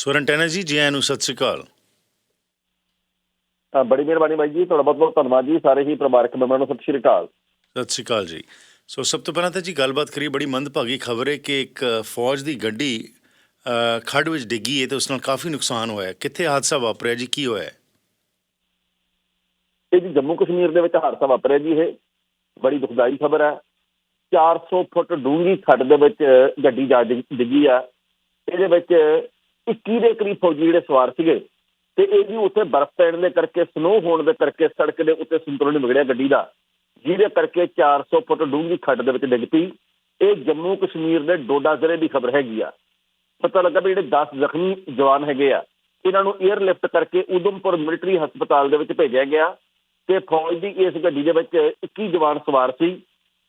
ਸਵਰਨਟੈਨਾ ਜੀ ਜੀ ਆਇਆਂ ਨੂੰ ਸਤਿ ਸ਼੍ਰੀ ਅਕਾਲ। ਅ, ਬੜੀ ਮਿਹਰਬਾਨੀ ਬਾਈ ਜੀ ਤੁਹਾਡਾ ਬਹੁਤ ਬਹੁਤ ਧੰਨਵਾਦ ਜੀ ਸਾਰੇ ਹੀ ਪਰਿਵਾਰਕ ਮੈਂਬਰਾਂ ਨੂੰ ਸਤਿ ਸ਼੍ਰੀ ਅਕਾਲ। ਸਤਿ ਸ਼੍ਰੀ ਅਕਾਲ ਜੀ। ਸੋ ਸਭ ਤੋਂ ਪਹਿਲਾਂ ਤਾਂ ਜੀ ਗੱਲਬਾਤ ਕਰੀਏ ਬੜੀ ਮੰਦਭਾਗੀ ਖਬਰ ਹੈ ਕਿ ਇੱਕ ਫੌਜ ਦੀ ਗੱਡੀ ਖੱਡ ਵਿੱਚ ਡਿੱਗੀ ਹੈ ਤੇ ਉਸ ਨਾਲ ਕਾਫੀ ਨੁਕਸਾਨ ਹੋਇਆ। ਕਿੱਥੇ ਹਾਦਸਾ ਵਾਪਰਿਆ ਜੀ ਕੀ ਹੋਇਆ? ਇਹ ਜੀ ਜੰਮੂ ਕਸ਼ਮੀਰ ਦੇ ਵਿੱਚ ਹਾਦਸਾ ਵਾਪਰਿਆ ਜੀ ਇਹ। ਬੜੀ ਦੁਖਦਾਈ ਖਬਰ ਹੈ। 400 ਫੁੱਟ ਡੂੰਘੀ ਖੱਡ ਦੇ ਵਿੱਚ ਗੱਡੀ ਜਾ ਡਿੱਗ- ਡਿੱਗੀ ਆ। ਇਹਦੇ ਵਿੱਚ 21 ਦੇ ਕਰੀਬ ਫੌਜੀ ਜਿਹੜੇ ਸਵਾਰ ਸੀਗੇ ਤੇ ਇਹ ਵੀ ਉੱਥੇ ਬਰਫ਼ ਪੈਣ ਦੇ ਕਰਕੇ ਸਨੋ ਹੋਣ ਦੇ ਕਰਕੇ, ਸੜਕ ਦੇ ਉੱਤੇ ਸੰਤੁਲਨ ਵਿਗੜਿਆ ਗੱਡੀ ਦਾ, ਜਿਹਦੇ ਕਰਕੇ 400 ਫੁੱਟ ਡੂੰਘੀ ਖੱਡ ਦੇ ਵਿੱਚ ਡਿੱਗ ਪਈ। ਇਹ ਜੰਮੂ ਕਸ਼ਮੀਰ ਦੇ ਡੋਡਾ ਜ਼ਿਲ੍ਹੇ ਦੀ ਖਬਰ ਹੈਗੀ ਆ। ਪਤਾ ਲੱਗਾ ਵੀ ਜਿਹੜੇ 10 ਜ਼ਖਮੀ ਜਵਾਨ ਹੈਗੇ ਆ, ਇਹਨਾਂ ਨੂੰ 에ਅਰਲਿਫਟ ਕਰਕੇ ਉਦਮਪੁਰ ਮਿਲਟਰੀ ਹਸਪਤਾਲ ਦੇ ਵਿੱਚ ਭੇਜਿਆ ਗਿਆ ਤੇ ਫੌਜ ਦੀ ਇਸ ਗੱਡੀ ਦੇ ਵਿੱਚ 21 ਜਵਾਨ ਸਵਾਰ ਸੀ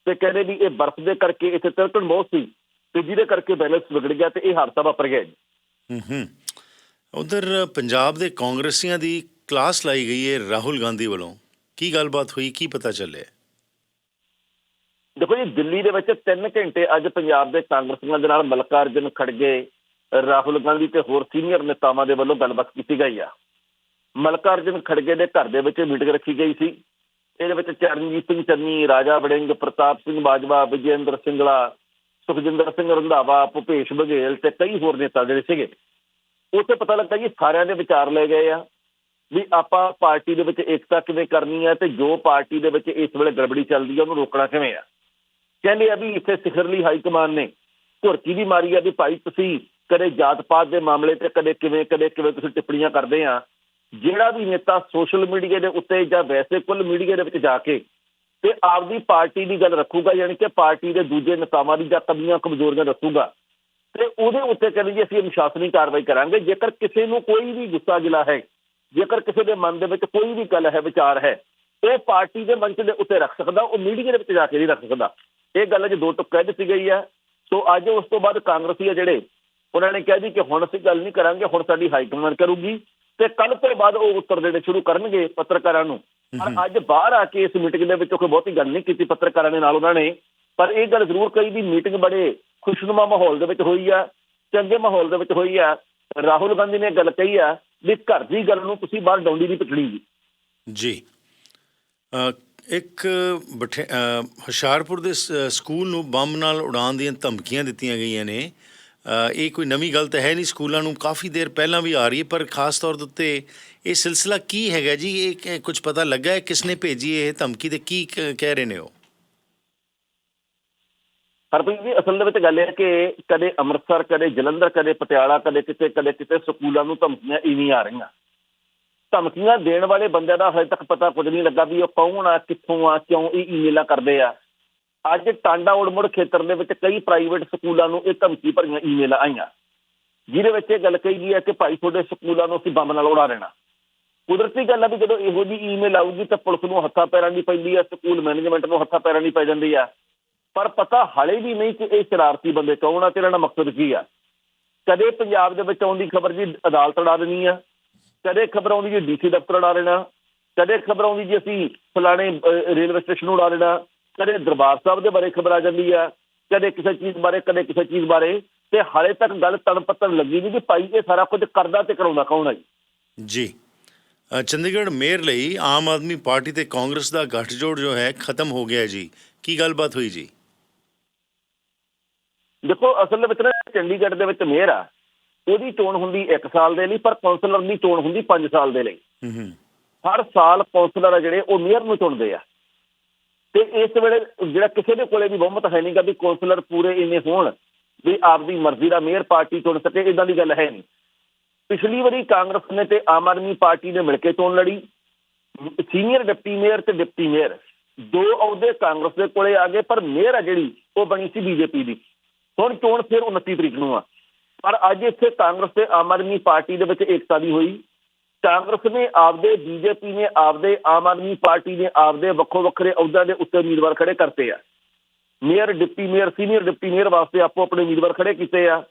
ਤੇ ਕਹਿੰਦੇ ਵੀ ਇਹ ਬਰਫ਼ ਦੇ ਕਰਕੇ ਇੱਥੇ ਤਿਲਕਣ ਬਹੁਤ ਸੀ ਤੇ ਜਿਹਦੇ ਕਰਕੇ ਬੈਲੈਂਸ ਵਿਗੜ ਗਿਆ ਤੇ ਇਹ ਹਾਦਸਾ ਵਾਪਰ ਗਿਆ ਜੀ। ਹੂੰ ਉਧਰ ਪੰਜਾਬ ਦੇ ਕਾਂਗਰਸੀਆਂ ਦੀ ਕਲਾਸ ਲਾਈ ਗਈ ਹੈ ਰਾਹੁਲ ਗਾਂਧੀ ਵੱਲੋਂ। ਕੀ ਗੱਲਬਾਤ ਹੋਈ, ਕੀ ਪਤਾ ਚੱਲਿਆ? ਦੇਖੋ ਜੀ, ਦਿੱਲੀ ਦੇ ਵਿੱਚ 3 ਘੰਟੇ ਅੱਜ ਪੰਜਾਬ ਦੇ ਕਾਂਗਰਸੀਆਂ ਦੇ ਨਾਲ ਮਲਕਾਰਜਨ ਖੜਗੇ ਰਾਹੁਲ ਗਾਂਧੀ ਤੇ ਹੋਰ ਸੀਨੀਅਰ ਨੇਤਾਵਾਂ ਦੇ ਵੱਲੋਂ ਗੱਲਬਾਤ ਕੀਤੀ ਗਈ ਆ। ਮਲਕਾਰਜਨ ਖੜਗੇ ਦੇ ਘਰ ਦੇ ਵਿੱਚ ਮੀਟਿੰਗ ਰੱਖੀ ਗਈ ਸੀ। ਇਹਦੇ ਵਿੱਚ ਚਰਨਜੀਤ ਸਿੰਘ ਚੰਨੀ, ਰਾਜਾ ਵੜਿੰਗ, ਪ੍ਰਤਾਪ ਸਿੰਘ ਬਾਜਵਾ, ਵਿਜੇਂਦਰ ਸਿੰਘਲਾ ਸੁਖਜਿੰਦਰ ਸਿੰਘ ਰੰਧਾਵਾ, ਭੁਪੇਸ਼ ਬਘੇਲ ਤੇ ਕਈ ਹੋਰ ਨੇਤਾ ਜਿਹੜੇ ਸੀਗੇ। ਉੱਥੇ ਪਤਾ ਲੱਗਦਾ ਜੀ ਸਾਰਿਆਂ ਦੇ ਵਿਚਾਰ ਲੈ ਗਏ ਆ ਵੀ ਆਪਾਂ ਪਾਰਟੀ ਦੇ ਵਿੱਚ ਏਕਤਾ ਕਿਵੇਂ ਕਰਨੀ ਹੈ ਤੇ ਜੋ ਪਾਰਟੀ ਦੇ ਵਿੱਚ ਇਸ ਵੇਲੇ ਗੜਬੜੀ ਚੱਲਦੀ ਹੈ ਉਹਨੂੰ ਰੋਕਣਾ ਕਿਵੇਂ ਆ? ਕਹਿੰਦੇ ਆ ਵੀ ਇੱਥੇ ਸਿਖਰਲੀ ਹਾਈ ਕਮਾਨ ਨੇ। ਘੁਰਕੀ ਵੀ ਮਾਰੀ ਆ ਵੀ ਭਾਈ ਤੁਸੀਂ ਕਦੇ ਜਾਤ ਪਾਤ ਦੇ ਮਾਮਲੇ ਤੇ ਕਦੇ ਕਿਵੇਂ ਕਦੇ ਕਿਵੇਂ ਤੁਸੀਂ ਟਿੱਪਣੀਆਂ ਕਰਦੇ ਆ। ਜਿਹੜਾ ਵੀ ਨੇਤਾ ਸੋਸ਼ਲ ਮੀਡੀਆ ਦੇ ਉੱਤੇ ਜਾਂ ਵੈਸੇ ਕੁੱਲ ਮੀਡੀਆ ਦੇ ਵਿੱਚ ਜਾ ਕੇ ਤੇ ਆਪਦੀ ਪਾਰਟੀ ਦੀ ਗੱਲ ਰੱਖੂਗਾ, ਯਾਨੀ ਕਿ ਪਾਰਟੀ ਦੇ ਦੂਜੇ ਨੇਤਾਵਾਂ ਦੀ ਜਾਂ ਕਮੀਆਂ ਕਮਜ਼ੋਰੀਆਂ ਦੱਸੂਗਾ। ਤੇ ਉਹਦੇ ਉੱਤੇ ਕਹਿੰਦੇ ਜੀ ਅਸੀਂ ਅਨੁਸ਼ਾਸਨੀ ਕਾਰਵਾਈ ਕਰਾਂਗੇ। ਜੇਕਰ ਕਿਸੇ ਨੂੰ ਕੋਈ ਵੀ ਗੁੱਸਾ ਗਿਲਾ ਹੈ ਜੇਕਰ ਕਿਸੇ ਦੇ ਮਨ ਦੇ ਵਿੱਚ ਕੋਈ ਵੀ ਗੱਲ ਹੈ ਵਿਚਾਰ ਹੈ ਉਹ ਪਾਰਟੀ ਦੇ ਮੰਚ ਦੇ ਉੱਤੇ ਰੱਖ ਸਕਦਾ ਉਹ ਮੀਡੀਆ ਦੇ ਵਿੱਚ ਜਾ ਕੇ ਨਹੀਂ ਰੱਖ ਸਕਦਾ। ਇਹ ਗੱਲ ਅੱਜ ਦੋ ਟੁਕ ਕਹਿ ਦਿੱਤੀ ਗਈ ਹੈ। ਸੋ ਅੱਜ ਉਸ ਤੋਂ ਬਾਅਦ ਕਾਂਗਰਸੀ ਆ ਜਿਹੜੇ ਉਹਨਾਂ ਨੇ ਕਿਹਾ ਜੀ ਕਿ ਹੁਣ ਅਸੀਂ ਗੱਲ ਨਹੀਂ ਕਰਾਂਗੇ ਹੁਣ ਸਾਡੀ ਹਾਈ ਕਮਾਂਡ ਕਰੂਗੀ ਤੇ ਕੱਲ ਤੋਂ ਬਾਅਦ ਉਹ ਉੱਤਰ ਦੇਣੇ ਸ਼ੁਰੂ ਕਰਨਗੇ ਪੱਤਰਕਾਰਾਂ ਨੂੰ। ਪਰ ਅੱਜ ਬਾਹਰ ਆ ਕੇ ਇਸ ਮੀਟਿੰਗ ਦੇ ਵਿੱਚ ਕੋਈ ਬਹੁਤੀ ਗੱਲ ਨਹੀਂ ਕੀਤੀ ਪੱਤਰਕਾਰਾਂ ਦੇ ਨਾਲ ਉਹਨਾਂ ਨੇ। ਪਰ ਇਹ ਗੱਲ ਜ਼ਰੂਰ ਕਹੀ ਵੀ ਮੀਟਿੰਗ ਬੜੇ ਖੁਸ਼ਨੁਮਾ ਮਾਹੌਲ ਦੇ ਵਿੱਚ ਹੋਈ ਆ, ਚੰਗੇ ਮਾਹੌਲ ਦੇ ਵਿੱਚ ਹੋਈ ਆ। ਰਾਹੁਲ ਗਾਂਧੀ ਨੇ ਗੱਲ ਕਹੀ ਆ ਵੀ ਘਰ ਦੀ ਗੱਲ ਨੂੰ ਤੁਸੀਂ ਬਾਹਰ ਡੌਂਡੀ ਦੀ ਪਿਛੜੀ ਜੀ। ਜੀ। ਇੱਕ ਬਠੇ ਹੁਸ਼ਿਆਰਪੁਰ ਦੇ ਸਕੂਲ ਨੂੰ ਬੰਬ ਨਾਲ ਉਡਾਉਣ ਦੀਆਂ ਧਮਕੀਆਂ ਦਿੱਤੀਆਂ ਗਈਆਂ ਨੇ। ਇਹ ਕੋਈ ਨਵੀਂ ਗੱਲ ਤਾਂ ਹੈ ਨਹੀਂ, ਸਕੂਲਾਂ ਨੂੰ ਕਾਫੀ ਦੇਰ ਪਹਿਲਾਂ ਵੀ ਆ ਰਹੀ ਹੈ, ਪਰ ਖਾਸ ਤੌਰ ਦੇ ਉੱਤੇ ਇਹ ਸਿਲਸਿਲਾ ਕੀ ਹੈਗਾ ਜੀ? ਇਹ ਕੁਝ ਪਤਾ ਲੱਗਾ ਹੈ? ਕਿਸ ਨੇ ਭੇਜੀ ਇਹ ਧਮਕੀ ਤੇ ਕੀ ਕ- ਕਹਿ ਰਹੇ ਨੇ ਉਹ? ਹਰਪ੍ਰੀਤ ਜੀ ਅਸਲ ਦੇ ਵਿੱਚ ਗੱਲ ਇਹ ਹੈ ਕਿ ਕਦੇ ਅੰਮ੍ਰਿਤਸਰ, ਕਦੇ ਜਲੰਧਰ, ਕਦੇ ਪਟਿਆਲਾ, ਕਦੇ ਕਿਤੇ ਕਦੇ ਕਿਤੇ ਸਕੂਲਾਂ ਨੂੰ ਧਮਕੀਆਂ ਇਵੇਂ ਆ ਰਹੀਆਂ। ਧਮਕੀਆਂ ਦੇਣ ਵਾਲੇ ਬੰਦਿਆਂ ਦਾ ਹਜੇ ਤੱਕ ਪਤਾ ਕੁਝ ਨਹੀਂ ਲੱਗਾ ਵੀ ਉਹ ਕੌਣ ਆ, ਕਿੱਥੋਂ ਆ, ਕਿਉਂ ਇਹ ਈਮੇਲਾਂ ਕਰਦੇ ਆ। ਅੱਜ ਟਾਂਡਾ ਉੜਮੁੜ ਖੇਤਰ ਦੇ ਵਿੱਚ ਕਈ ਪ੍ਰਾਈਵੇਟ ਸਕੂਲਾਂ ਨੂੰ ਇਹ ਧਮਕੀ ਭਰੀਆਂ ਈਮੇਲਾਂ ਆਈਆਂ। ਜਿਹਦੇ ਵਿੱਚ ਇਹ ਗੱਲ ਕਹੀ ਗਈ ਹੈ ਕਿ ਭਾਈ ਤੁਹਾਡੇ ਸਕੂਲਾਂ ਨੂੰ ਅਸੀਂ ਬੰਬ ਨਾਲ ਉਡਾ ਦੇਣਾ। ਕੁਦਰਤੀ ਗੱਲ ਆ ਵੀ ਜਦੋਂ ਇਹੋ ਜੀ ਈਮੇਲ ਆਊਗੀ ਤਾਂ ਪੁਲਿਸ ਨੂੰ ਹੱਥਾਂ ਪੈਰਾਂ ਦੀ ਪੈਂਦੀ ਆ, ਸਕੂਲ ਮੈਨੇਜਮੈਂਟ ਨੂੰ ਹੱਥਾਂ ਪੈਰਾਂ ਦੀ ਪੈ ਜਾਂਦੀ ਆ। ਪਰ ਪਤਾ ਹਾਲੇ ਵੀ ਨਹੀਂ ਕਿ ਇਹ ਸ਼ਰਾਰਤੀ ਬੰਦੇ ਕੌਣ ਆ ਤੇ ਇਹਨਾਂ ਦਾ ਮਕਸਦ ਕੀ ਆ। ਕਦੇ ਪੰਜਾਬ ਦੇ ਵਿੱਚ ਆਉਂਦੀ ਖਬਰ ਜੀ ਅਦਾਲਤ ਉਡਾ ਦੇਣੀ ਆ, ਕਦੇ ਖਬਰ ਆਉਂਦੀ ਜੀ ਡੀਸੀ ਦਫ਼ਤਰ ਉਡਾ ਲੈਣਾ ਕਦੇ ਖਬਰ ਆਉਂਦੀ ਜੀ ਅਸੀਂ ਫਲਾਣੇ ਰੇਲਵੇ ਸਟੇਸ਼ਨ ਨੂੰ ਉਡਾ ਦੇਣਾ, ਕਦੇ ਦਰਬਾਰ ਸਾਹਿਬ ਦੇ ਬਾਰੇ ਖਬਰ ਆ ਜਾਂਦੀ ਆ, ਕਦੇ ਕਿਸੇ ਚੀਜ਼ ਬਾਰੇ, ਕਦੇ ਕਿਸੇ ਚੀਜ਼ ਬਾਰੇ, ਤੇ ਹਾਲੇ ਤੱਕ ਗੱਲ ਤਣਪੱਤਣ ਲੱਗੀ ਨਹੀਂ ਕਿ ਭਾਈ ਇਹ ਸਾਰਾ ਕੁਝ ਕਰਦਾ ਤੇ ਕਰਾਉਂਦਾ ਕੌਣ ਆ ਜੀ। ਜੀ ਚੰਡੀਗੜ੍ਹ ਮੇਅਰ ਲਈ ਆਮ ਆਦਮੀ ਪਾਰਟੀ ਤੇ ਕਾਂਗਰਸ ਦਾ ਗੱਠਜੋੜ ਜੋ ਹੈ, ਖਤਮ ਹੋ ਗਿਆ ਜੀ। ਕੀ ਗੱਲਬਾਤ ਹੋਈ ਜੀ? ਦੇਖੋ ਅਸਲ ਦੇ ਵਿੱਚ ਨਾ ਚੰਡੀਗੜ੍ਹ ਦੇ ਵਿੱਚ ਮੇਅਰ ਆ। ਉਹਦੀ ਚੋਣ ਹੁੰਦੀ 1 ਸਾਲ ਦੇ ਲਈ ਪਰ ਕੌਂਸਲਰ ਦੀ ਚੋਣ ਹੁੰਦੀ 5 ਸਾਲ ਦੇ ਲਈ। ਹਰ ਸਾਲ ਕੌਂਸਲਰ ਆ ਜਿਹੜੇ ਉਹ ਮੇਅਰ ਨੂੰ ਚੁਣਦੇ ਆ। ਤੇ ਇਸ ਵੇਲੇ ਜਿਹੜਾ ਕਿਸੇ ਦੇ ਕੋਲੇ ਵੀ ਬਹੁਮਤ ਹੈ ਨਹੀਂਗਾ ਵੀ ਕੌਂਸਲਰ ਪੂਰੇ ਇੰਨੇ ਹੋਣ ਵੀ ਆਪਦੀ ਮਰਜ਼ੀ ਦਾ ਮੇਅਰ ਪਾਰਟੀ ਚੁਣ ਸਕੇ ਇਦਾਂ ਦੀ ਗੱਲ ਹੈ ਨਹੀਂ। ਪਿਛਲੀ ਵਾਰੀ ਕਾਂਗਰਸ ਨੇ ਤੇ ਆਮ ਆਦਮੀ ਪਾਰਟੀ ਨੇ ਮਿਲ ਕੇ ਚੋਣ ਲੜੀ। ਸੀਨੀਅਰ ਡਿਪਟੀ ਮੇਅਰ ਤੇ ਡਿਪਟੀ ਮੇਅਰ। ਦੋ ਅਹੁਦੇ ਕਾਂਗਰਸ ਦੇ ਕੋਲੇ ਆ ਗਏ ਪਰ ਮੇਅਰ ਆ ਜਿਹੜੀ ਉਹ ਬਣੀ ਸੀ ਬੀਜੇਪੀ ਦੀ। ਹੁਣ ਚੋਣ ਫਿਰ 29 ਤਰੀਕ ਨੂੰ ਆ। ਪਰ ਅੱਜ ਇੱਥੇ ਕਾਂਗਰਸ ਤੇ ਆਮ ਆਦਮੀ ਪਾਰਟੀ ਦੇ ਵਿੱਚ ਏਕਤਾ ਦੀ ਹੋਈ। ਕਾਂਗਰਸ ਨੇ ਆਪਦੇ, ਬੀਜੇਪੀ ਨੇ ਆਪਦੇ, ਆਮ ਆਦਮੀ ਪਾਰਟੀ ਨੇ ਆਪਦੇ ਵੱਖੋ ਵੱਖਰੇ ਅਹੁਦਿਆਂ ਦੇ ਉੱਤੇ ਉਮੀਦਵਾਰ ਖੜੇ ਕਰਤੇ ਆ। Mayor, deputy mayor, senior deputy mayor ਵਾਸਤੇ ਆਪੋ ਆਪਣੇ ਉਮੀਦਵਾਰ ਖੜੇ ਕੀਤੇ ਆ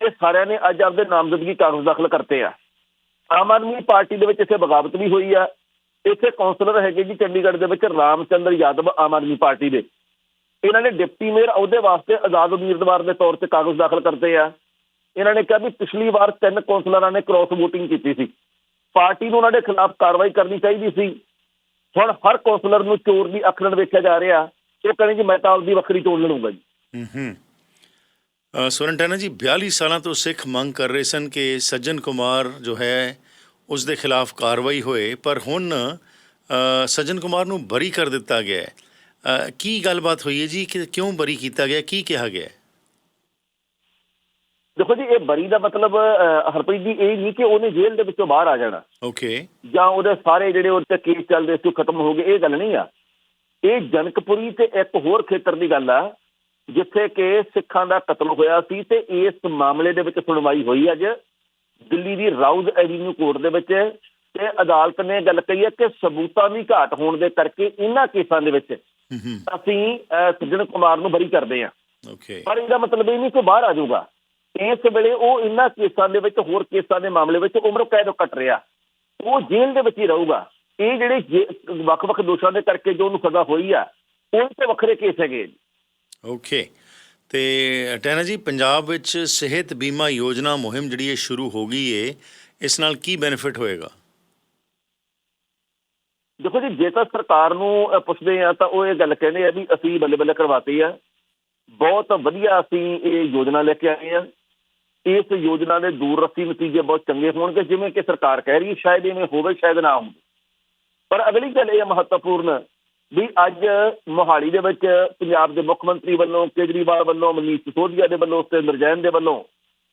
ਤੇ ਸਾਰਿਆਂ ਨੇ ਅੱਜ ਆਪਦੇ ਨਾਮਜ਼ਦਗੀ ਕਾਗਜ਼ ਦਾਖਲ ਕਰਤੇ ਆ। ਆਮ ਆਦਮੀ ਪਾਰਟੀ ਦੇ ਵਿੱਚ ਇੱਥੇ ਬਗਾਵਤ ਵੀ ਹੋਈ ਆ। ਇੱਥੇ ਕੌਂਸਲਰ ਹੈਗੇ ਜੀ ਚੰਡੀਗੜ੍ਹ ਦੇ ਵਿੱਚ ਰਾਮਚੰਦਰ ਯਾਦਵ ਆਮ ਆਦਮੀ ਪਾਰਟੀ ਦੇ। ਇਹਨਾਂ ਨੇ ਡਿਪਟੀ ਮੇਅਰ ਅਹੁਦੇ ਵਾਸਤੇ ਆਜ਼ਾਦ ਉਮੀਦਵਾਰ ਦੇ ਤੌਰ ਤੇ ਕਾਗਜ਼ ਦਾਖਲ ਕਰਦੇ ਆ। ਇਹਨਾਂ ਨੇ ਕਿਹਾ ਵੀ ਪਿਛਲੀ ਵਾਰ ਤਿੰਨ ਕੌਂਸਲਰਾਂ ਨੇ ਕ੍ਰਾਸ VOTING ਕੀਤੀ ਸੀ। ਪਾਰਟੀ ਨੂੰ ਉਹਨਾਂ ਦੇ ਖਿਲਾਫ ਕਾਰਵਾਈ ਕਰਨੀ ਚਾਹੀਦੀ ਸੀ। ਹੁਣ ਹਰ ਕੌਂਸਲਰ ਨੂੰ ਚੋਰ ਦੀ ਅੱਖ ਨਾਲ ਵੇਖਿਆ ਜਾ ਰਿਹਾ। ਉਹ ਕਹਿੰਦੇ ਜੀ ਮੈਂ ਤਾਂ ਆਪਦੀ ਵੱਖਰੀ ਚੋਣ ਲੜੂੰਗਾ ਜੀ। ਹੂੰ ਹੂੰ। ਅ, ਸਵਰਨ ਟੈਨਾ ਜੀ 42 ਸਾਲਾਂ ਤੋਂ ਸਿੱਖ ਮੰਗ ਕਰ ਰਹੇ ਸਨ ਕਿ ਸੱਜਣ ਕੁਮਾਰ ਜੋ ਹੈ ਉਸ ਦੇ ਖਿਲਾਫ ਕਾਰਵਾਈ ਹੋਏ। ਪਰ ਹੁਣ ਅ, ਸੱਜਣ ਕੁਮਾਰ ਨੂੰ ਬਰੀ ਕਰ ਦਿੱਤਾ ਗਿਆ ਹੈ। ਕੀ ਗੱਲਬਾਤ ਹੋਈ ਹੈ ਜੀ? ਕਿ ਕਿਉਂ ਬਰੀ ਕੀਤਾ ਗਿਆ? ਕੀ ਕਿਹਾ ਗਿਆ? ਦੇਖੋ ਜੀ ਇਹ ਬਰੀ ਦਾ ਮਤਲਬ ਹਰਪ੍ਰੀਤ ਜੀ ਇਹ ਨਹੀਂ ਕਿ ਉਹਨੇ ਜੇਲ੍ਹ ਦੇ ਵਿੱਚੋਂ ਬਾਹਰ ਆ ਜਾਣਾ। ਓਕੇ। ਜਾਂ ਉਹਦੇ ਸਾਰੇ ਜਿਹੜੇ ਉਹਦੇ ਤੇ ਕੇਸ ਚੱਲਦੇ ਸੀ ਖਤਮ ਹੋ ਗਏ ਇਹ ਗੱਲ ਨਹੀਂ ਆ। ਇਹ ਜਨਕਪੁਰੀ ਤੇ ਇੱਕ ਹੋਰ ਖੇਤਰ ਦੀ ਗੱਲ ਆ ਜਿੱਥੇ ਕਿ ਸਿੱਖਾਂ ਦਾ ਕਤਲ ਹੋਇਆ ਸੀ ਤੇ ਇਸ ਮਾਮਲੇ ਦੇ ਵਿੱਚ ਸੁਣਵਾਈ ਹੋਈ ਅੱਜ। ਦਿੱਲੀ ਦੀ ਰਾਉਜ਼ ਐਵੀਨਿਊ ਕੋਰਟ ਦੇ ਵਿੱਚ ਤੇ ਅਦਾਲਤ ਨੇ ਗੱਲ ਕਹੀ ਹੈ ਕਿ ਸਬੂਤਾਂ ਦੀ ਘਾਟ ਹੋਣ ਦੇ ਕਰਕੇ ਇਹਨਾਂ ਕੇਸਾਂ ਦੇ ਵਿੱਚ ਅਸੀਂ ਸੱਜਣ ਕੁਮਾਰ ਨੂੰ ਬਰੀ ਕਰਦੇ ਹਾਂ। ਓਕੇ। ਪਰ ਇਹਦਾ ਮਤਲਬ ਇਹ ਨਹੀਂ ਕਿ ਬਾਹਰ ਆ ਜਾਊਗਾ। ਇਸ ਵੇਲੇ ਉਹ ਇਹਨਾਂ ਕੇਸਾਂ ਦੇ ਵਿੱਚ ਹੋਰ ਕੇਸਾਂ ਦੇ ਮਾਮਲੇ ਵਿੱਚ ਉਮਰ ਕੈਦ ਕੱਟ ਰਿਹਾ। ਉਹ ਜੇਲ੍ਹ ਦੇ ਵਿੱਚ ਹੀ ਰਹੂਗਾ। ਇਹ ਜਿਹੜੇ ਵੱਖ-ਵੱਖ ਦੋਸ਼ਾਂ ਦੇ ਕਰਕੇ ਜੋ ਉਹਨੂੰ ਸਜ਼ਾ ਹੋਈ ਆ ਉਹ ਤੇ ਵੱਖਰੇ ਕੇਸ ਹੈਗੇ। ਓਕੇ। ਤੇ ਟੈਨਾ ਜੀ ਪੰਜਾਬ ਵਿੱਚ ਸਿਹਤ ਬੀਮਾ ਯੋਜਨਾ ਮੁਹਿੰਮ ਜਿਹੜੀ ਇਹ ਸ਼ੁਰੂ ਹੋ ਗਈ ਏ ਇਸ ਨਾਲ ਕੀ ਬੈਨੀਫਿਟ ਹੋਏਗਾ? ਦੇਖੋ ਜੀ, ਜੇ ਤਾਂ ਸਰਕਾਰ ਨੂੰ ਪੁੱਛਦੇ ਆ ਤਾਂ ਉਹ ਇਹ ਗੱਲ ਕਹਿੰਦੇ ਆ ਵੀ ਅਸੀਂ ਬੱਲੇ ਬੱਲੇ ਕਰਵਾਤੀ ਆ। ਬਹੁਤ ਵਧੀਆ ਅਸੀਂ ਇਹ ਯੋਜਨਾ ਲੈ ਕੇ ਆਏ ਆ। ਇਸ ਯੋਜਨਾ ਦੇ ਦੂਰ ਰੱਸੀ ਨਤੀਜੇ ਬਹੁਤ ਚੰਗੇ ਹੋਣਗੇ, ਜਿਵੇਂ ਕਿ ਸਰਕਾਰ ਕਹਿ ਰਹੀ ਹੈ, ਸ਼ਾਇਦ ਇਵੇਂ ਹੋਵੇ, ਸ਼ਾਇਦ ਨਾ ਹੋਵੇ। ਪਰ ਅਗਲੀ ਗੱਲ ਇਹ ਮਹੱਤਵਪੂਰਨ ਵੀ ਅੱਜ ਮੋਹਾਲੀ ਦੇ ਵਿੱਚ ਪੰਜਾਬ ਦੇ ਮੁੱਖ ਮੰਤਰੀ ਵੱਲੋਂ, ਕੇਜਰੀਵਾਲ ਵੱਲੋਂ, ਮਨੀਸ਼ ਸਿਸੋਦੀਆ ਦੇ ਵੱਲੋਂ ਸਤਿੰਦਰ ਜੈਨ ਦੇ ਵੱਲੋਂ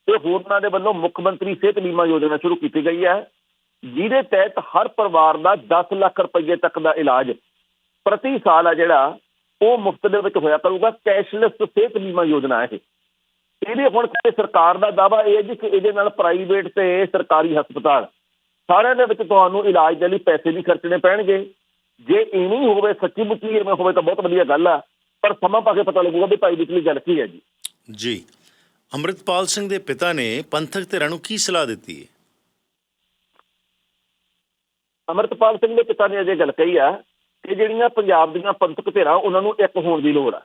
ਤੇ ਹੋਰਨਾਂ ਦੇ ਵੱਲੋਂ ਮੁੱਖ ਮੰਤਰੀ ਸਿਹਤ ਬੀਮਾ ਯੋਜਨਾ ਸ਼ੁਰੂ ਕੀਤੀ ਗਈ ਹੈ। ਜਿਹਦੇ ਤਹਿਤ ਹਰ ਪਰਿਵਾਰ ਦਾ 10 ਲੱਖ ਰੁਪਏ ਤੱਕ ਦਾ ਇਲਾਜ ਪ੍ਰਤੀ ਸਾਲ ਆ ਜਿਹੜਾ, ਉਹ ਮੁਫਤ ਦੇ ਵਿੱਚ ਹੋਇਆ ਕਰੂਗਾ, ਕੈਸ਼ਲੈਸ ਸਿਹਤ ਬੀਮਾ ਯੋਜਨਾ ਹੈ ਇਹ। ਇਹਦੇ ਹੁਣ ਸਰਕਾਰ ਦਾ ਦਾਵਾ ਇਹ ਹੈ ਕਿ ਇਹਦੇ ਨਾਲ ਪ੍ਰਾਈਵੇਟ ਤੇ ਸਰਕਾਰੀ ਹਸਪਤਾਲ, ਸਾਰਿਆਂ ਦੇ ਵਿੱਚ ਤੁਹਾਨੂੰ ਇਲਾਜ ਦੇ ਲਈ ਪੈਸੇ ਵੀ ਖਰਚਣੇ ਪੈਣਗੇ। ਜੇ ਇਵੇਂ ਹੋਵੇ, ਸੱਚੀ ਮੁੱਚੀ ਇਵੇਂ ਹੋਵੇ ਤਾਂ ਬਹੁਤ ਵਧੀਆ ਗੱਲ ਆ, ਪਰ ਸਮਾਂ ਪਾ ਕੇ ਪਤਾ ਲੱਗੂਗਾ ਵੀ ਭਾਈ ਵਿਚਲੀ ਗੱਲ ਕੀ ਹੈ ਜੀ। ਜੀ। ਅੰਮ੍ਰਿਤਪਾਲ ਸਿੰਘ ਦੇ ਪਿਤਾ ਨੇ ਪੰਥਕ ਧਿਰਾਂ ਨੂੰ ਕੀ ਸਲਾਹ ਦਿੱਤੀ ਹੈ? ਅਮਰਤਪਾਲ ਸਿੰਘ ਦੇ ਪਿਤਾ ਨੇ ਅਜੇ ਗੱਲ ਕਹੀ ਆ ਕਿ ਜਿਹੜੀਆਂ ਪੰਜਾਬ ਦੀਆਂ ਪੰਥਕ ਧਿਰਾਂ ਉਹਨਾਂ ਨੂੰ ਇੱਕ ਹੋਣ ਦੀ ਲੋੜ ਆ।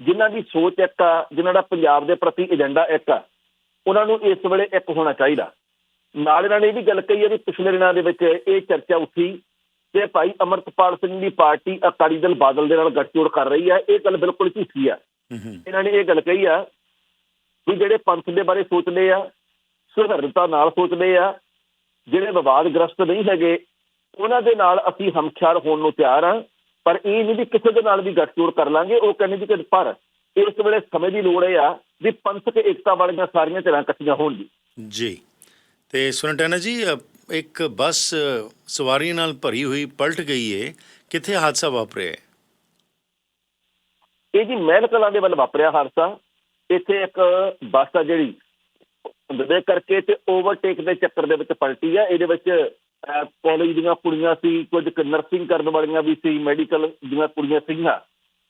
ਜਿਨ੍ਹਾਂ ਦੀ ਸੋਚ ਇੱਕ ਆ ਜਿਨ੍ਹਾਂ ਦਾ ਪੰਜਾਬ ਦੇ ਪ੍ਰਤੀ ਏਜੰਡਾ ਇੱਕ ਆ ਉਹਨਾਂ ਨੂੰ ਇਸ ਵੇਲੇ ਇੱਕ ਹੋਣਾ ਚਾਹੀਦਾ। ਨਾਲ ਇਹਨਾਂ ਨੇ ਇਹ ਵੀ ਗੱਲ ਕਹੀ ਹੈ ਵੀ ਪਿਛਲੇ ਦਿਨਾਂ ਦੇ ਵਿੱਚ ਇਹ ਚਰਚਾ ਉੱਠੀ ਕਿ ਭਾਈ ਅਮਰਤਪਾਲ ਸਿੰਘ ਦੀ ਪਾਰਟੀ ਅਕਾਲੀ ਦਲ ਬਾਦਲ ਦੇ ਨਾਲ ਗੱਠਜੋੜ ਕਰ ਰਹੀ ਹੈ ਇਹ ਗੱਲ ਬਿਲਕੁਲ ਝੂਠੀ ਆ। ਇਹਨਾਂ ਨੇ ਇਹ ਗੱਲ ਕਹੀ ਆ ਵੀ ਜਿਹੜੇ ਪੰਥ ਦੇ ਬਾਰੇ ਸੋਚਦੇ ਆ ਸੁਹਿਰਦਤਾ ਨਾਲ ਸੋਚਦੇ ਆ ਜਿਹੜੇ ਵਿਵਾਦਗ੍ਰਸਤ ਨਹੀਂ ਹੈਗੇ ਉਹਨਾਂ ਦੇ ਨਾਲ ਅਸੀਂ ਹਮਖਿਆਲ ਹੋਣ ਨੂੰ ਤਿਆਰ ਆ ਪਰ ਇਹ ਨਹੀਂ ਵੀ ਕਿਸੇ ਦੇ ਨਾਲ ਵੀ ਗੱਠਜੋੜ ਕਰ ਲਾਂਗੇ ਉਹ ਕਹਿੰਦੇ ਜੀ ਕਿ ਪਰ ਇਸ ਵੇਲੇ ਸਮੇਂ ਦੀ ਲੋੜ ਇਹ ਆ ਵੀ ਪੰਥਕ ਏਕਤਾ ਵਾਲੀਆਂ ਸਾਰੀਆਂ ਧਿਰਾਂ ਇਕੱਠੀਆਂ ਹੋਣ ਦੀ ਜੀ। ਤੇ ਸੁਨਟੈਨਾ ਜੀ ਇੱਕ ਬੱਸ ਸਵਾਰੀਆਂ ਨਾਲ ਭਰੀ ਹੋਈ ਪਲਟ ਗਈ ਏ ਕਿੱਥੇ ਹਾਦਸਾ ਵਾਪਰਿਆ ਹੈ? ਇਹ ਜੀ ਮਹਿਲ ਕਲਾਂ ਦੇ ਵੱਲ ਵਾਪਰਿਆ ਹਾਦਸਾ। ਇੱਥੇ ਇੱਕ ਬੱਸ ਆ ਜਿਹੜੀ ਦੇ ਕਰਕੇ ਤੇ ਓਵਰਟੇਕ ਦੇ ਚੱਕਰ ਦੇ ਵਿੱਚ ਪਲਟੀ ਆ ਇਹਦੇ ਵਿੱਚ ਕਾਲਜ ਦੀਆਂ ਕੁੜੀਆਂ ਸੀ, ਕੁਝ ਨਰਸਿੰਗ ਕਰਨ ਵਾਲੀਆਂ ਵੀ ਸੀ ਮੈਡੀਕਲ ਦੀਆਂ ਕੁੜੀਆਂ ਸੀਗੀਆਂ।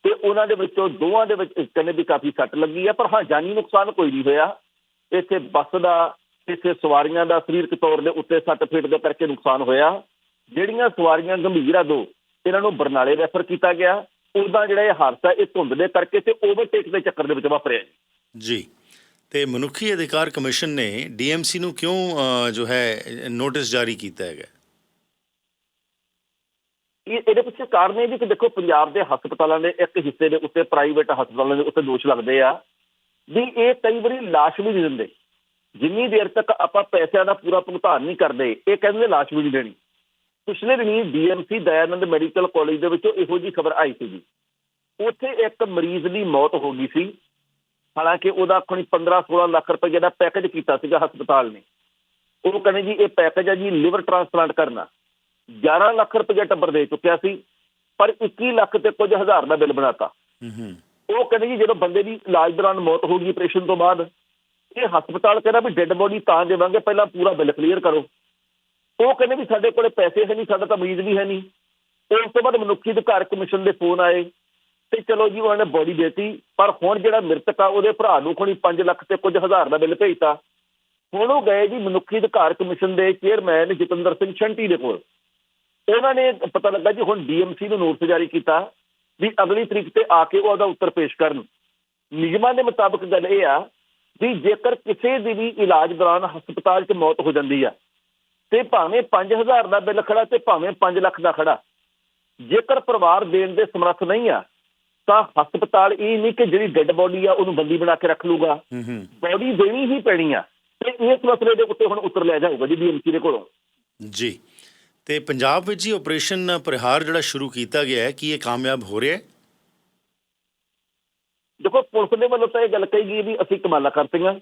ਤੇ ਉਹਨਾਂ ਦੇ ਵਿੱਚੋਂ ਦੋਵਾਂ ਦੇ ਵਿੱਚ ਕਹਿੰਦੇ ਵੀ ਕਾਫੀ ਸੱਟ ਲੱਗੀ ਆ, ਪਰ ਹਾਂ, ਜਾਨੀ ਨੁਕਸਾਨ ਕੋਈ ਨਹੀਂ ਹੋਇਆ। ਇੱਥੇ ਬੱਸ ਦਾ, ਇੱਥੇ ਸਵਾਰੀਆਂ ਦਾ ਸਰੀਰਕ ਤੌਰ ਦੇ ਉੱਤੇ ਸੱਟ ਫੇਟ ਦੇ ਕਰਕੇ ਨੁਕਸਾਨ ਹੋਇਆ। ਜਿਹੜੀਆਂ ਸਵਾਰੀਆਂ ਗੰਭੀਰ ਆ ਦੋ, ਇਹਨਾਂ ਨੂੰ ਬਰਨਾਲੇ ਰੈਫਰ ਕੀਤਾ ਗਿਆ। ਉਹਦਾ ਜਿਹੜਾ ਇਹ ਹਾਦਸਾ ਇਹ ਧੁੰਦ ਦੇ ਕਰਕੇ ਤੇ ਓਵਰਟੇਕ ਦੇ ਚੱਕਰ ਦੇ ਵਿੱਚ ਵਾਪਰਿਆ ਜੀ। ਤੇ ਮਨੁੱਖੀ ਅਧਿਕਾਰ ਕਮਿਸ਼ਨ ਨੇ ਡੀਐਮਸੀ ਨੂੰ ਕਿਉਂ ਜੋ ਹੈ, ਨੋਟਿਸ ਜਾਰੀ ਕੀਤਾ ਹੈਗਾ? ਇਹ, ਇਹਦੇ ਪਿੱਛੇ ਕਾਰਨ ਇਹ ਵੀ ਕਿ ਦੇਖੋ, ਪੰਜਾਬ ਦੇ ਹਸਪਤਾਲਾਂ ਦੇ ਇੱਕ ਹਿੱਸੇ ਦੇ ਉੱਤੇ ਪ੍ਰਾਈਵੇਟ ਹਸਪਤਾਲਾਂ ਦੇ ਉੱਤੇ ਦੋਸ਼ ਲੱਗਦੇ ਆ। ਵੀ ਇਹ ਕਈ ਵਾਰੀ ਲਾਸ਼ ਵੀ ਨਹੀਂ ਦਿੰਦੇ। ਜਿੰਨੀ ਦੇਰ ਤੱਕ ਆਪਾਂ ਪੈਸਿਆਂ ਦਾ ਪੂਰਾ ਭੁਗਤਾਨ ਨਹੀਂ ਕਰਦੇ, ਇਹ ਕਹਿੰਦੇ ਲਾਸ਼ ਵੀ ਨਹੀਂ ਦੇਣੀ। ਪਿਛਲੇ ਦਿਨੀ ਡੀਐਮਸੀ ਦਇਆਨੰਦ ਮੈਡੀਕਲ ਕਾਲਜ ਦੇ ਵਿੱਚੋਂ ਇਹੋ ਜੀ ਖਬਰ ਆਈ ਸੀ ਉੱਥੇ ਇੱਕ ਮਰੀਜ਼ ਦੀ ਮੌਤ ਹੋ ਗਈ ਸੀ। ਹਾਲਾਂਕਿ ਉਹਦਾ ਆਪਣੀ 15-16 ਲੱਖ ਰੁਪਏ ਦਾ ਪੈਕੇਜ ਕੀਤਾ ਸੀਗਾ ਹਸਪਤਾਲ ਨੇ। ਉਹ ਕਹਿੰਦੇ ਜੀ ਇਹ ਪੈਕੇਜ ਹੈ ਜੀ ਲਿਵਰ ਟ੍ਰਾਂਸਪਲਾਂਟ ਕਰਨਾ। 11 ਲੱਖ ਰੁਪਏ ਟੱਬਰ ਦੇ ਚੁੱਕਿਆ ਸੀ ਪਰ 21 ਲੱਖ ਤੇ ਕੁਝ ਹਜ਼ਾਰ ਦਾ ਬਿੱਲ ਬਣਾਤਾ। ਹੂੰ ਉਹ ਕਹਿੰਦੇ ਜੀ ਜਦੋਂ ਬੰਦੇ ਦੀ ਇਲਾਜ ਦੌਰਾਨ ਮੌਤ ਹੋ ਗਈ ਆਪਰੇਸ਼ਨ ਤੋਂ ਬਾਅਦ ਇਹ ਹਸਪਤਾਲ ਕਹਿੰਦਾ ਵੀ ਡੈੱਡ ਬੋਡੀ ਤਾਂ ਦੇਵਾਂਗੇ ਪਹਿਲਾਂ ਪੂਰਾ ਬਿੱਲ ਕਲੀਅਰ ਕਰੋ। ਉਹ ਕਹਿੰਦੇ ਵੀ ਸਾਡੇ ਕੋਲੇ ਪੈਸੇ ਹੈ ਨਹੀਂ ਸਾਡਾ ਤਾਂ ਮਰੀਜ਼ ਵੀ ਹੈ ਨਹੀਂ। ਉਸ ਤੋਂ ਬਾਅਦ ਮਨੁੱਖੀ ਅਧਿਕਾਰ ਕਮਿਸ਼ਨ ਦੇ ਫੋਨ ਆਏ। ਤੇ ਚਲੋ ਜੀ, ਉਹਨਾਂ ਨੇ ਬੋਡੀ ਦੇਤੀ, ਪਰ ਹੁਣ ਜਿਹੜਾ ਮ੍ਰਿਤਕ ਆ, ਉਹਦੇ ਭਰਾ ਨੂੰ ਖੁਣੀ 5 ਲੱਖ ਤੇ ਕੁਝ ਹਜ਼ਾਰ ਦਾ ਬਿੱਲ ਭੇਜਤਾ। ਹੁਣ ਉਹ ਗਏ ਜੀ ਮਨੁੱਖੀ ਅਧਿਕਾਰ ਕਮਿਸ਼ਨ ਦੇ ਚੇਅਰਮੈਨ ਜਤਿੰਦਰ ਸਿੰਘ ਛੰਟੀ ਦੇ ਕੋਲ। ਉਹਨਾਂ ਨੇ ਪਤਾ ਲੱਗਾ ਜੀ, ਹੁਣ ਡੀਐਮਸੀ ਨੂੰ ਨੋਟਿਸ ਜਾਰੀ ਕੀਤਾ ਵੀ ਅਗਲੀ ਤਰੀਕ ਤੇ ਆ ਕੇ ਉਹਦਾ ਉੱਤਰ ਪੇਸ਼ ਕਰਨ। ਨਿਯਮਾਂ ਦੇ ਮੁਤਾਬਕ ਗੱਲ ਇਹ ਆ ਵੀ ਜੇਕਰ ਕਿਸੇ ਦੀ ਵੀ ਇਲਾਜ ਦੌਰਾਨ ਹਸਪਤਾਲ 'ਚ ਮੌਤ ਹੋ ਜਾਂਦੀ ਆ, ਤੇ ਭਾਵੇਂ 5000 ਦਾ ਬਿੱਲ ਖੜਾ ਤੇ ਭਾਵੇਂ 5 ਲੱਖ ਦਾ ਖੜਾ, ਜੇਕਰ ਪਰਿਵਾਰ ਦੇਣ ਦੇ ਸਮਰੱਥ ਨਹੀਂ ਆ ਤਾਂ ਹਸਪਤਾਲ ਇਹ ਨਹੀਂ ਕਿ ਜਿਹੜੀ ਡੈੱਡ ਬੋਡੀ ਆ ਉਹਨੂੰ ਬੰਦੀ ਬਣਾ ਕੇ ਰੱਖ ਲੂਗਾ ਬੋਡੀ ਦੇਣੀ ਹੀ ਪੈਣੀ ਆ। ਤੇ ਇਸ ਮਸਲੇ ਦੇ ਉੱਤੇ ਹੁਣ ਉੱਤਰ ਲਿਆ ਜਾਊਗਾ ਜੀ ਬੀਐਮਸੀ ਦੇ ਕੋਲੋਂ। ਜੀ। ਤੇ ਪੰਜਾਬ ਵਿੱਚ ਹੀ ਆਪਰੇਸ਼ਨ ਪ੍ਰਹਾਰ ਜਿਹੜਾ ਸ਼ੁਰੂ ਕੀਤਾ ਗਿਆ ਹੈ ਕੀ ਇਹ ਕਾਮਯਾਬ ਹੋ ਰਿਹਾ ਹੈ? ਦੇਖੋ ਪੁਲਿਸ ਦੇ ਵੱਲੋਂ ਤਾਂ ਇਹ ਗੱਲ ਕਹੀ ਗਈ ਵੀ ਅਸੀਂ ਕਮਾਲਾ ਕਰਤੀਆਂ।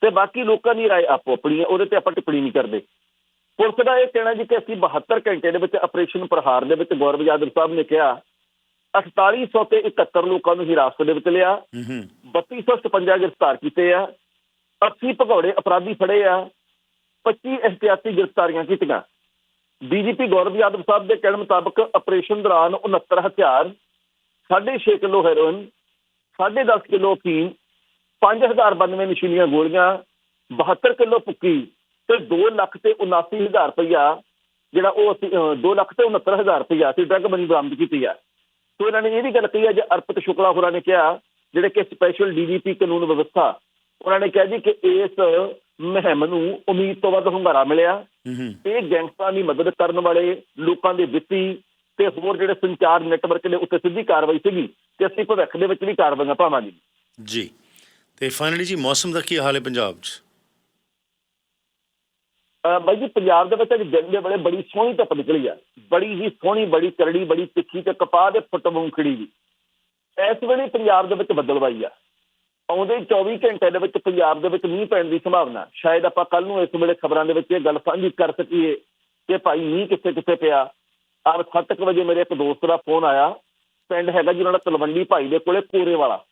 ਤੇ ਬਾਕੀ ਲੋਕਾਂ ਦੀ ਰਾਏ ਆਪੋ ਆਪਣੀ ਹੈ ਉਹਦੇ ਤੇ ਆਪਾਂ ਟਿੱਪਣੀ ਨਹੀਂ ਕਰਦੇ। ਪੁਲਿਸ ਦਾ ਇਹ ਕਹਿਣਾ ਜੀ ਕਿ ਅਸੀਂ 72 ਘੰਟੇ ਦੇ ਵਿੱਚ ਆਪਰੇਸ਼ਨ ਪ੍ਰਹਾਰ ਦੇ ਵਿੱਚ ਗੌਰਵ ਯਾਦਵ ਸਾਹਿਬ ਨੇ ਕਿਹਾ 4800 ਤੇ 71 ਲੋਕਾਂ ਨੂੰ ਹਿਰਾਸਤ ਦੇ ਵਿੱਚ ਲਿਆ। ਹੂੰ ਹੂੰ। 3256 ਗ੍ਰਿਫਤਾਰ ਕੀਤੇ ਆ। 80 ਭਗੌੜੇ ਅਪਰਾਧੀ ਫੜੇ ਆ। 25 ਇhtiyati ਗ੍ਰਿਫਤਾਰੀਆਂ ਕੀਤੀਆਂ। ਡੀਜੀਪੀ ਗੌਰਵ ਯਾਦਵ ਸਾਹਿਬ ਦੇ ਕਹਿਣ ਮੁਤਾਬਕ ਆਪਰੇਸ਼ਨ ਦੌਰਾਨ 69 ਹਥਿਆਰ 6.5 ਕਿਲੋ ਹੈਰੋਇਨ 10.5 ਕਿਲੋ ਅਫੀਮ 5092 ਨਸ਼ੀਲੀਆਂ ਗੋਲੀਆਂ 72 ਕਿਲੋ ਪੁੱਕੀ ਤੇ 2 ਲੱਖ ਤੇ 79000 ਰੁਪਇਆ ਜਿਹੜਾ ਉਹ ਅਸੀਂ 2 ਲੱਖ ਤੇ 69000 ਰੁਪਇਆ ਸੀ ਡਰਗ ਮਨੀ ਬਰਾਮਦ ਕੀਤੀ ਆ। ਸੋ ਇਹਨਾਂ ਨੇ ਇਹ ਵੀ ਗੱਲ ਕਹੀ ਹੈ ਜੇ ਅਰਪਿਤ ਸ਼ੁਕਲਾ ਹੋਰਾਂ ਨੇ ਕਿਹਾ ਜਿਹੜੇ ਕਿ ਸਪੈਸ਼ਲ ਡੀਜੀਪੀ ਕਾਨੂੰਨ ਵਿਵਸਥਾ ਉਹਨਾਂ ਨੇ ਕਿਹਾ ਜੀ ਕਿ ਇਸ ਮੁਹਿੰਮ ਨੂੰ ਉਮੀਦ ਤੋਂ ਵੱਧ ਹੁੰਗਾਰਾ ਮਿਲਿਆ। ਇਹ ਗੈਂਗਸਟਰਾਂ ਦੀ ਮਦਦ ਕਰਨ ਵਾਲੇ ਲੋਕਾਂ ਦੇ ਵਿੱਤੀ ਤੇ ਹੋਰ ਜਿਹੜੇ ਸੰਚਾਰ ਨੈਟਵਰਕ ਦੇ ਉੱਤੇ ਸਿੱਧੀ ਕਾਰਵਾਈ ਸੀਗੀ ਤੇ ਅਸੀਂ ਭਵਿੱਖ ਦੇ ਵਿੱਚ ਵੀ ਕਾਰਵਾਈਆਂ ਪਾਵਾਂਗੇ। ਜੀ। ਤੇ ਫਾਈਨਲੀ ਜੀ ਮੌਸਮ ਦਾ ਕੀ ਹਾਲ ਹੈ ਪੰਜਾਬ 'ਚ? ਬਾਈ ਜੀ, ਪੰਜਾਬ ਦੇ ਵਿੱਚ ਅੱਜ ਦਿਨ ਦੇ ਵੇਲੇ ਬੜੀ ਸੋਹਣੀ ਧੁੱਪ ਨਿਕਲੀ ਆ। ਬੜੀ ਹੀ ਸੋਹਣੀ, ਬੜੀ ਕਰੜੀ ਬੜੀ ਤਿੱਖੀ ਤੇ ਕਪਾਹ ਦੇ ਫੁੱਟ ਖਿੜੀ ਵੀ ਇਸ ਵੇਲੇ ਪੰਜਾਬ ਦੇ ਵਿੱਚ ਬੱਦਲਵਾਈ ਆ। ਆਉਂਦੇ 24 ਘੰਟੇ ਦੇ ਵਿੱਚ ਪੰਜਾਬ ਦੇ ਵਿੱਚ ਮੀਂਹ ਪੈਣ ਦੀ ਸੰਭਾਵਨਾ। ਸ਼ਾਇਦ ਆਪਾਂ ਕੱਲ ਨੂੰ ਇਸ ਵੇਲੇ ਖਬਰਾਂ ਦੇ ਵਿੱਚ ਇਹ ਗੱਲ ਸਾਂਝੀ ਕਰ ਸਕੀਏ ਕਿ ਭਾਈ ਮੀਂਹ ਕਿੱਥੇ ਕਿੱਥੇ ਪਿਆ। ਆਹ 7:00 ਵਜੇ ਮੇਰੇ ਇੱਕ ਦੋਸਤ ਦਾ ਫੋਨ ਆਇਆ। ਪਿੰਡ ਹੈਗਾ ਜੀ ਉਹਨਾਂ ਦਾ ਤਲਵੰਡੀ ਭਾਈ ਦੇ ਕੋਲੇ ਕੋਰੇ ਵਾਲਾ।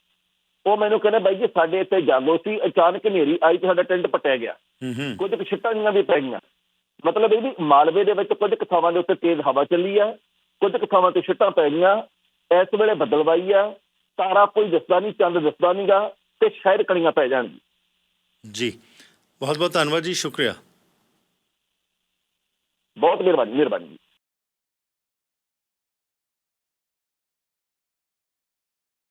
ਉਹ ਮੈਨੂੰ ਕਹਿੰਦੇ, ਬਾਈ ਜੀ, ਸਾਡੇ ਇੱਥੇ ਜਾਗੋ ਸੀ। ਅਚਾਨਕ ਹਨੇਰੀ ਆਈ ਤੇ ਸਾਡਾ ਟੈਂਟ ਪਟਿਆ ਗਿਆ। ਕੁਝ ਕੁ ਛਿੱਟਾਂ ਜੀਆਂ ਵੀ ਪੈ ਗਈਆਂ ਮਤਲਬ ਇਹ ਵੀ ਮਾਲਵੇ ਦੇ ਵਿੱਚ ਕੁਝ ਕੁ ਥਾਵਾਂ ਦੇ ਉੱਤੇ ਤੇਜ਼ ਹਵਾ ਚੱਲੀ ਆ ਕੁਝ ਕੁ ਥਾਵਾਂ ਤੇ ਛਿੱਟਾਂ ਪੈ ਗਈਆਂ। ਇਸ ਵੇਲੇ ਬੱਦਲਵਾਈ ਆ ਤਾਰਾ ਕੋਈ ਦਿਸਦਾ ਨਹੀਂ ਚੰਦ ਦਿਸਦਾ ਨਹੀਂਗਾ ਤੇ ਸ਼ਾਇਦ ਕਣੀਆਂ ਪੈ ਜਾਣਗੀਆਂ। ਜੀ। ਬਹੁਤ ਬਹੁਤ ਧੰਨਵਾਦ ਜੀ ਸ਼ੁਕਰੀਆ। ਬਹੁਤ ਮਿਹਰਬਾਨੀ ਮਿਹਰਬਾਨੀ।